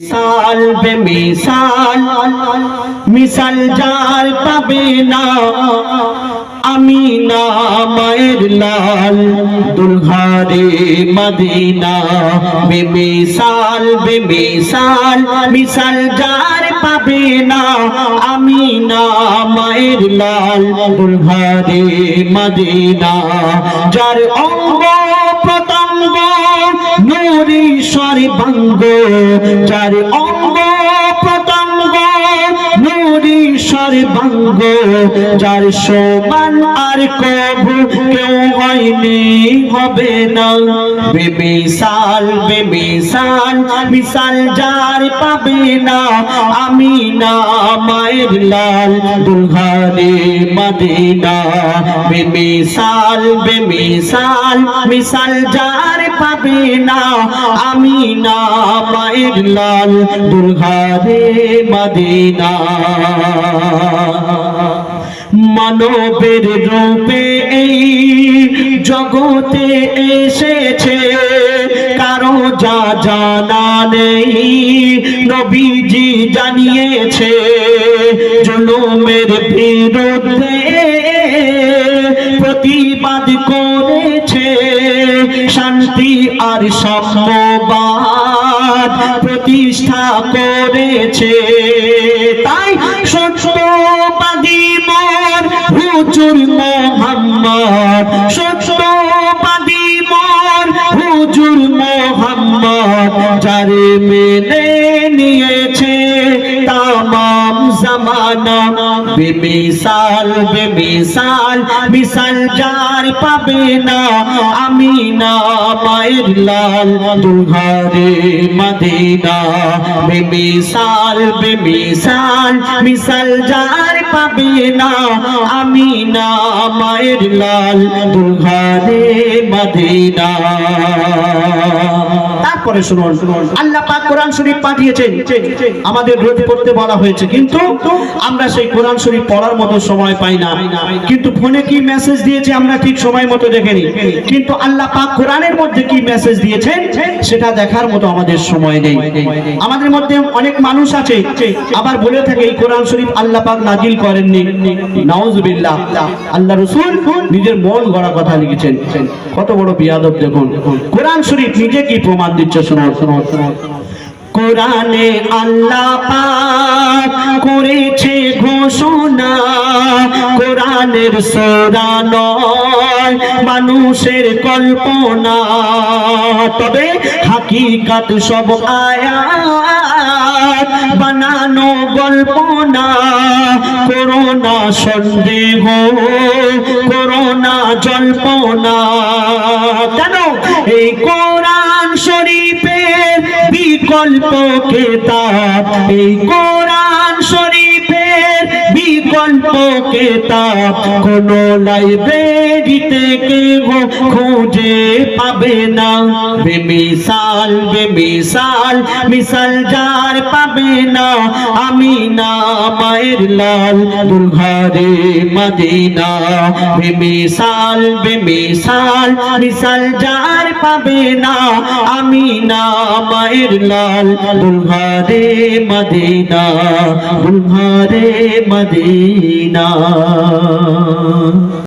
সাল বে মিসাল যার পাবে না। আমি না মায়ের লাল। দুলহারে মদিনা, বে মিসাল বে মিসাল যার পাবে না। আমি না মায়ের লাল। দুলহারে মদিনা, যার অঙ্গ প্রত্যঙ্গ নুরীশ্বর ভঙ্গ যার অঙ্গ প্রত্যঙ্গ নুরীশ্বর ভঙ্গ, যার সমান আর কবু কেউ হয়নি, হবে না। বেমিসাল বেমিসাল মিসাল যার পাবে না, আমি না মায়ের লাল দুলহারে মদিনা। বেমিসাল বেমিসাল মিসাল যার পাবে না, আমি না মায়ের লাল দুলহারে মদিনা। মানবের রূপে এই জগতে এসেছে, কারও যা জানা নেই, নবীজি জানিয়েছে, জুলুমের বিরুদ্ধে প্রতিবাদ করেছে। শান্তি আর সাম্যবাদ প্রতিষ্ঠা করেছে। তাই সত্যবাদী মোর হুজুর মোহাম্মদ, সত্যবাদী মোর হুজুর মোহাম্মদ, যারে মেনে নিয়ে জামানা বেমিসাল বেমিসাল মিসাল যার পাবে না আমি না মায়ের লাল দুহারে মদিনা বেমিসাল বেমিসাল মিসাল যার পাবে না আমি না মায়ের লাল দুহারে মদিনা তারপরে শুনুন। আল্লাহ পাক কোরআন শরীফ পাঠিয়েছেন। আমাদের রোজ পড়তে বলা হয়েছে, কিন্তু আমরা সেই কোরআন শরীফ পড়ার মতো সময় পাই না। কিন্তু ফোনে কি মেসেজ দিয়েছে আমরা ঠিক সময় মতো দেখেনি। কিন্তু আল্লাহ পাক কোরআনের মধ্যে কি মেসেজ দিয়েছেন, সেটা দেখার মতো আমাদের সময় নেই। আমাদের মধ্যে অনেক মানুষ আছে, আবার বলে থাকে এই কোরআন শরীফ আল্লাহ পাক নাজিল করেননি। নাউজুবিল্লাহ। আল্লাহ রসুল নিজের মন গড়া কথা লিখেছেন। কত বড় বিয়াদব দেখুন। কোরআন শরীফ নিজে কি প্রমাণ দিচ্ছে? শোনো শোনো শোনো। কোরআনে আল্লাহ পাক করেছে ঘোষণা। কোরআনের সোরা নয়, মানুষের কল্পনা। তবে হাকিকাত সব আয়াত, বানানো গল্প না করোনা সন্দেহ, করোনা জল্পনা। কেন? এই বিকল্প কেতাব এই কোরআন শরীফ কেতাব কোন লাইব্রেরিতে কেউ খুঁজে পাবে না বেমিসাল বেমিসাল মিসাল যার পাবে না আমি না মায়ের লাল দুলঘরে মদিনা বেমিসাল বেমিসাল মিসাল যার পাবে না আমি না মায়ের লাল দুলঘরে মদিনা দুলঘরে মদিনা না।